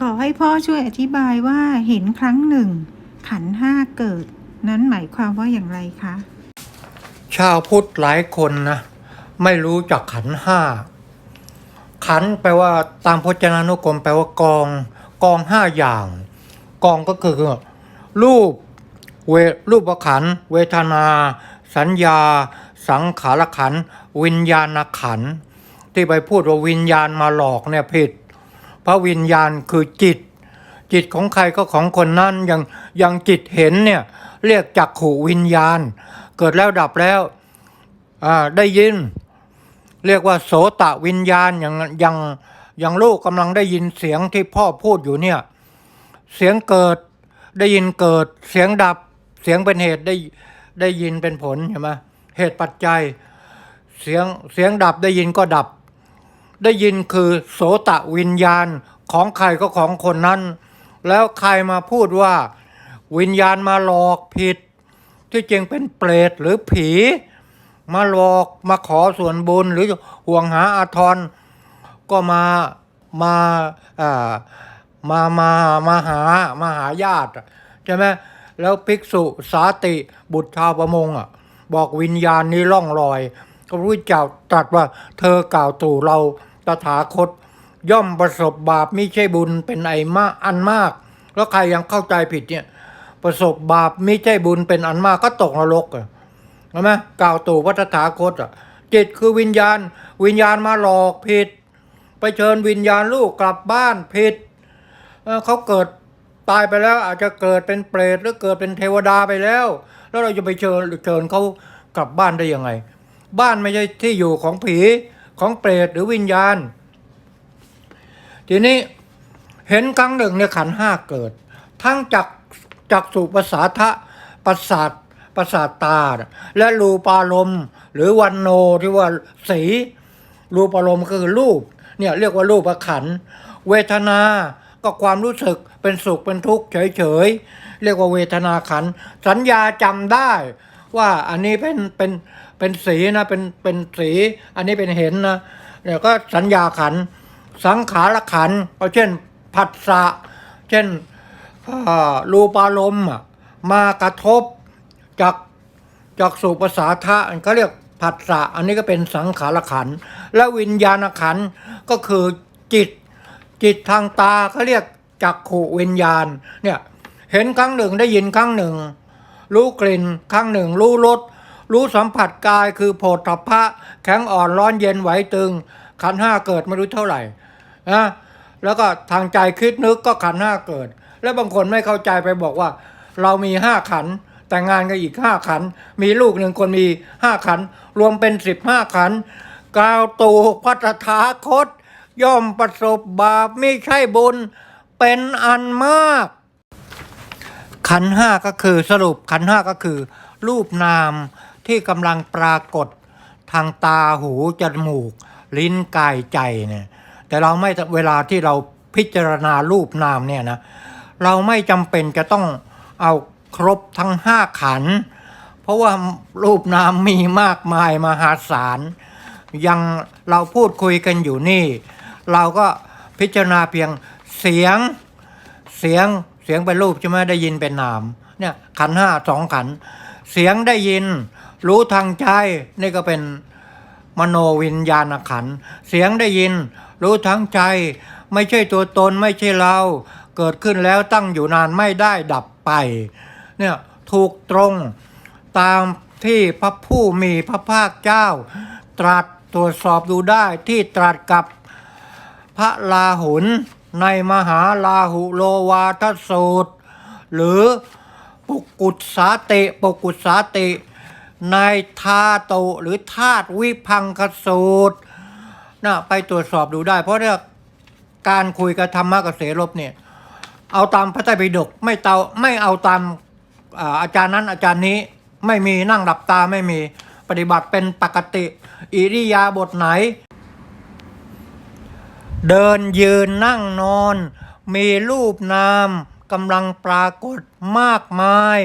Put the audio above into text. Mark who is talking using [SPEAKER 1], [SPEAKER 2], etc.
[SPEAKER 1] ขอให้พ่อช่วยอธิบายว่าเห็นครั้งหนึ่ง ขันห้าเกิด นั้นหมายความว่าอย่างไรคะ
[SPEAKER 2] ชาวพุทธหลายคนนะไม่รู้จักขันห้าขันแปลว่าตามพจนานุกรมแปลว่ากอง กองห้าอย่าง กองก็คือ รูปเวรูปขัน เวทนา สัญญา สังขารขัน วิญญาณขัน ที่ไปพูดว่าวิญญาณมาหลอกเนี่ยผิด พระวิญญาณคือจิต จิตของใครก็ของคนนั้นอย่างอย่างจิตเห็นเนี่ยเรียกจักขูวิญญาณ เกิดแล้วดับแล้วได้ยิน เรียกว่าโสตะวิญญาณอย่างอย่างอย่างลูกกำลังได้ยินเสียงที่พ่อพูดอยู่เนี่ยเสียงเกิดได้ยินเกิดเสียงดับเสียงเป็นเหตุได้ได้ยินเป็นผลใช่ไหมเหตุปัจจัยเสียงเสียงดับได้ยินก็ดับ ได้ยินคือโสตะวิญญาณของใครก็ของคนนั้น แล้วใครมาพูดว่า วิญญาณมาหลอกผิด ที่จริงเป็นเปรตหรือผี มาหลอกมาขอส่วนบุญหรือห่วงหาอาทรก็มามาอ่ามามามาหามาหาญาติใช่ไหมแล้วภิกษุสาติบุตรชาวประมงอะ บอกวิญญาณนี้ล่องลอยพระพุทธเจ้าตรัสว่าเธอกล่าวตู่เรา ตถาคต ย่อมประสบบาปมิใช่บุญเป็นไอมาอันมาก แล้วใครยังเข้าใจผิดเนี่ย ประสบบาปมิใช่บุญเป็นอันมากก็ตกนรกอะใช่ไหมกล่าวตู่วัฏถาคตอะจิตคือวิญญาณ วิญญาณมาหลอกผิด ไปเชิญวิญญาณลูกกลับบ้านผิดเเขาเกิดตายไปแล้วอาจจะเกิดเป็นเปรตหรือเกิดเป็นเทวดาไปแล้ว แล้วเราจะไปเชิญเชิญเขากลับบ้านได้ยังไง บ้านไม่ใช่ที่อยู่ของผี ของเปรตหรือวิญญาณ ทีนี้เห็นครั้งหนึ่งเนี่ยขันห้าเกิด ทั้งจากจากสุภาษาทะประสาทประสาทตา และรูปารมณ์หรือวันโนที่ว่าสีรูปารมณ์คือรูปเนี่ยเรียกว่ารูปขัน เวทนาก็ความรู้สึกเป็นสุขเป็นทุกข์เฉยๆเรียกว่าเวทนาขัน สัญญาจำได้ว่าอันนี้เป็นเป็น เป็นสีนะเป็นเป็นสี อันนี้เป็นเห็นนะเนี่ยก็สัญญาขัน สังขารขันก็เช่นผัสสะเช่นรูปารมณ์มากระทบจากจากสุภาษาทะก็เรียกผัสสะอันนี้ก็เป็นสังขารขัน และวิญญาณขันก็คือจิต จิตทางตาเขาเรียกจักขูวิญญาณเนี่ยเห็นครั้งหนึ่งได้ยินครั้งหนึ่ง รู้กลิ่นครั้งหนึ่ง รู้รส รู้สัมผัสกายคือโผฏฐัพพะแข็งอ่อนร้อนเย็นไหวตึง ขันห้าเกิดไม่รู้เท่าไหร่นะแล้วก็ทางใจคิดนึกก็ขันห้าเกิด แล้วบางคนไม่เข้าใจไปบอกว่า เรามีห้าขันแต่งงานกันอีกห้าขัน มีลูกหนึ่งคนมีห้าขัน รวมเป็นสิบห้าขัน กาวตูพัฒถาคต ย่อมประสบบาปไม่ใช่บุญ เป็นอันมาก ขันห้าก็คือสรุปขันห้าก็คือ รูปนาม ที่กำลังปรากฏทางตาหูจมูก ลิ้นกายใจเนี่ยแต่เราไม่เวลาที่เราพิจารณารูปนามเนี่ยนะเราไม่จำเป็นจะต้องเอาครบทั้งห้าขัน เพราะว่ารูปนามมีมากมายมหาศาลยังเราพูดคุยกันอยู่นี่ เราก็พิจารณาเพียงเสียงเสียงเสียงเป็นรูปใช่ไหมได้ยินเป็นนามเนี่ยขันห้าสองขัน เสียงได้ยิน รู้ทางใจ นี่ก็เป็นมโนวิญญาณขัน เสียงได้ยิน รู้ทางใจ ไม่ใช่ตัวตนไม่ใช่เรา เกิดขึ้นแล้วตั้งอยู่นานไม่ได้ดับไป เนี่ยถูกตรงตามที่พระผู้มีพระภาคเจ้า ตรัสตรวจสอบดูได้ที่ตรัสกับพระลาหุนในมหาลาหุโลวาทสูตร หรือปุกุสาติปุกุสาติ ในธาตุหรือธาตุวิพังคสูตรนะไปตรวจสอบดูได้ เพราะเรื่องการคุยกับธรรมะกับเสรบเนี่ย เอาตามพระไตรปิฎกไม่เตาไม่เอาตามอาอาจารย์นั้นอาจารย์นี้ไม่มีนั่งหลับตาไม่มีปฏิบัติเป็นปกติ อิริยาบถไหน เดินยืนนั่งนอน มีรูปนามกำลังปรากฏมากมาย